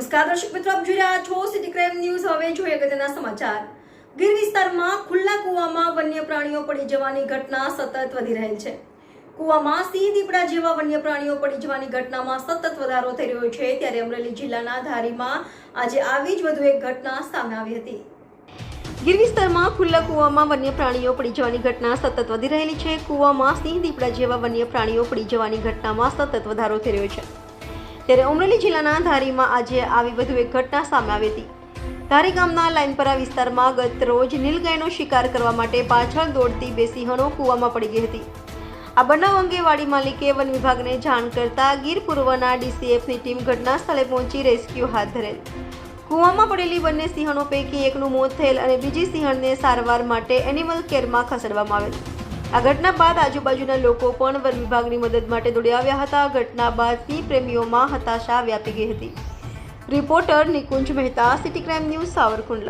દર્શક મિત્રો, આપ જોઈ રહ્યા છો સિટી ક્રાઇમ ન્યૂઝ હવે જોઈએ અગત્યના સમાચાર. ગીર વિસ્તારમાં ખુલ્લા કૂવામાં વન્ય પ્રાણીઓ પડી જવાની ઘટના સતત વધી રહેલ છે. કૂવામાં સિંહ દીપડા જેવા વન્ય પ્રાણીઓ પડી જવાની ઘટનામાં સતત વધારો થઈ રહ્યો છે. ત્યારે અમરેલી જિલ્લાના ધારીમાં આજે આવી જ વધુ એક ઘટના સામે આવી હતી. ગીર વિસ્તારમાં ખુલ્લા કૂવામાં વન્ય પ્રાણીઓ પડી જવાની ઘટના સતત વધી રહેલી છે. કૂવામાં સિંહ દીપડા જેવા વન્ય પ્રાણીઓ પડી જવાની ઘટનામાં સતત વધારો થઈ રહ્યો છે. ત્યારે અમરેલી જિલ્લાના ધારીમાં આજે આવી વધુ એક ઘટના સામે આવી હતી. ધારી ગામના લાઇનપરા વિસ્તારમાં ગત રોજ નીલગાયનો શિકાર કરવા માટે પાછળ દોડતી બે સિંહણો કૂવામાં પડી ગઈ હતી. આ બનાવ અંગે વાડી માલિકે વન વિભાગને જાણ કરતા ગીર પૂર્વના ડીસીએફની ટીમ ઘટના સ્થળે પહોંચી રેસ્ક્યુ હાથ ધરેલ. કૂવામાં પડેલી બંને સિંહણો પૈકી એકનું મોત થયેલ અને બીજી સિંહણને સારવાર માટે એનિમલ કેરમાં ખસેડવામાં આવેલ. આ ઘટના બાદ આજુબાજુના લોકો પણ વન વિભાગની મદદ માટે દોડી આવ્યા હતા. ઘટના બાદ સિંહ પ્રેમીઓમાં હતાશા વ્યાપી ગઈ હતી. Reporter Nikunj Mehta, city crime news, Savarkundla.